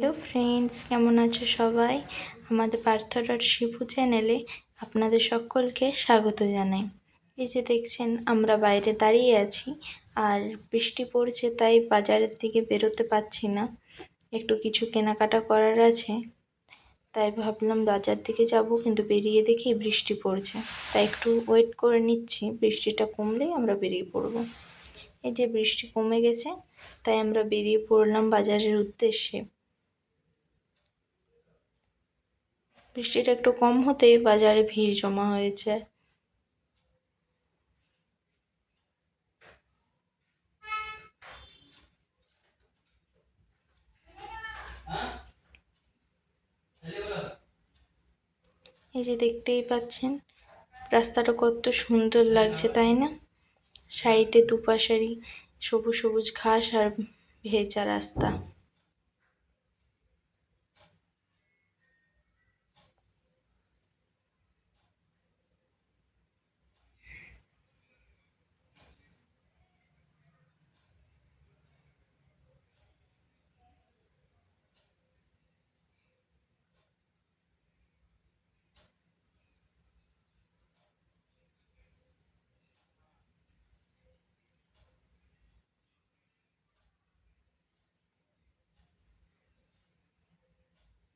Hello friends, কেমন আছো সবাই? আমাদের পার্থ ডট শিবু চ্যানেলে আপনাদের সকলকে স্বাগত জানাই। এই যে দেখছেন, আমরা বাইরে দাঁড়িয়ে আছি, আর বৃষ্টি পড়ছে, তাই বাজারের দিকে বেরোতে পারছি না। একটু কিছু কেনাকাটা করার আছে, তাই ভাবলাম বাজার দিকে যাব, কিন্তু বেরিয়ে দেখি বৃষ্টি পড়ছে। তাই একটু ওয়েট করে নিচ্ছি, বৃষ্টিটা কমলেই আমরা বেরিয়ে পড়ব। এই যে বৃষ্টি কমে গেছে, তাই আমরা বেরিয়ে পড়লাম বাজারের উদ্দেশ্যে। বৃষ্টিটা একটু কম হতেই বাজারে ভিড় জমা হয়েছে। এই যে দেখতেই পাচ্ছেন, রাস্তাটা কত সুন্দর লাগছে, তাই না? সাইডে দুপাশারি সবুজ সবুজ ঘাস আর ভেজা রাস্তা।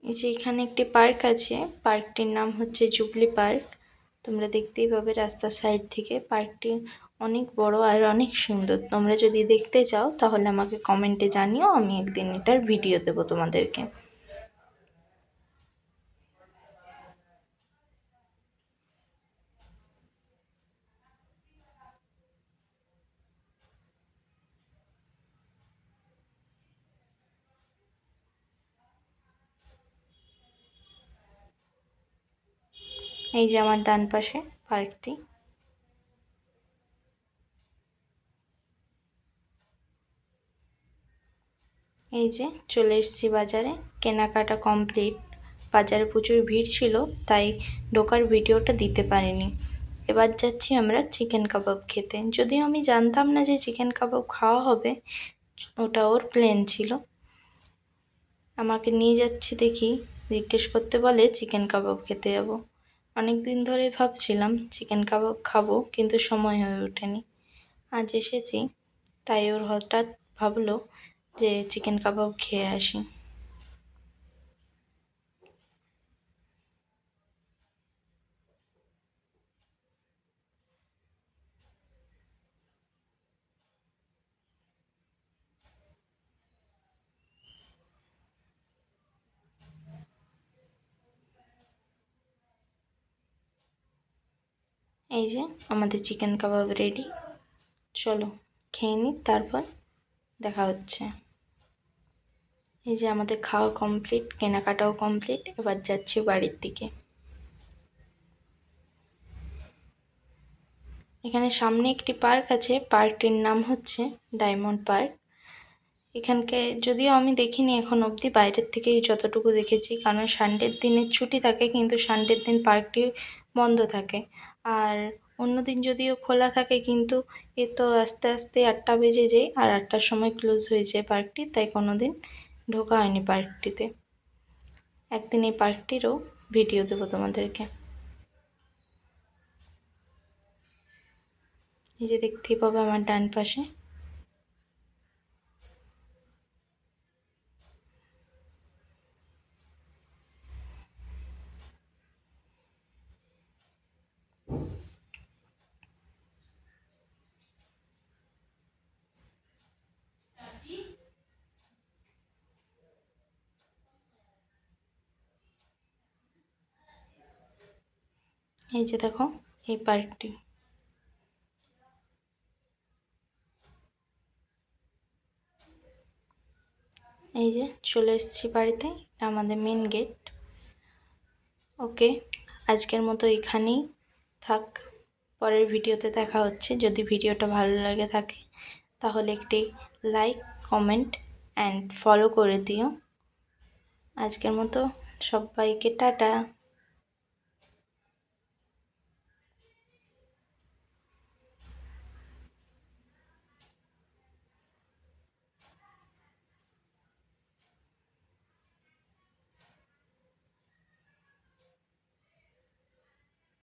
এই যে এখানে একটি পার্ক আছে, পার্কটির নাম হচ্ছে জুবলি পার্ক। তোমরা দেখতেই পাবে রাস্তার সাইড থেকে পার্কটি অনেক বড় আর অনেক সুন্দর। তোমরা যদি দেখতে চাও তাহলে আমাকে কমেন্টে জানিও, আমি একদিন এটার ভিডিও দেবো তোমাদেরকে। এই যে আমার ডান পাশে পার্কটি এই যে চলে এসেছি বাজারে। কেনাকাটা কমপ্লিট। বাজারে প্রচুর ভিড় ছিল, তাই ঢোকার ভিডিওটা দিতে পারিনি। এবার যাচ্ছি আমরা চিকেন কাবাব খেতে। যদিও আমি জানতাম না যে চিকেন কাবাব খাওয়া হবে, ওটা ওর প্লেন ছিল। আমাকে নিয়ে যাচ্ছি দেখি, জিজ্ঞেস করতে বলে চিকেন কাবাব খেতে যাব। অনেক দিন ধরে ভাবছিলাম চিকেন কাবাব খাব, কিন্তু সময় হয়ে ওঠেনি। আজ এসেছি, তাই ওর হঠাৎ ভাবলো যে চিকেন কাবাব খেয়ে আসি। এই যে আমাদের চিকেন কাবাব রেডি চলো খেয়ে নিই, তারপর দেখা হচ্ছে। এই যে আমাদের খাওয়া কমপ্লিট কেনাকাটাও কমপ্লিট এবার যাচ্ছি বাড়ির দিকে। এখানে সামনে একটি পার্ক আছে, পার্কটির নাম হচ্ছে ডায়মন্ড পার্ক। এখানকে যদিও আমি দেখিনি এখন অবধি, বাইরের থেকেই যতটুকু দেখেছি, কারণ সানডের দিনের ছুটি থাকে, কিন্তু সানডের দিন পার্কটি বন্ধ থাকে। আর অন্য দিন যদিও খোলা থাকে, কিন্তু এ তো আস্তে আস্তে আটটা বেজে যায় আর আটটার সময় ক্লোজ হয়ে যায় পার্কটি তাই কোনো দিন ঢোকা হয়নি পার্কটিতে একদিন এই পার্কটিরও ভিডিও দেবো তোমাদেরকে। এই যে দেখতেই পাবে আমার ডান পাশে। এই যে দেখো, এই পার্কটি। এই যে চলে এসেছি বাড়িতে, আমাদের মেন গেট ওকে আজকের মতো এখানেই থাক। পরের ভিডিওতে দেখা হচ্ছে। যদি ভিডিওটা ভালো লাগে থাকে, তাহলে একটি লাইক কমেন্ট অ্যান্ড ফলো করে দিও। আজকের মতো সবাইকে টাটা।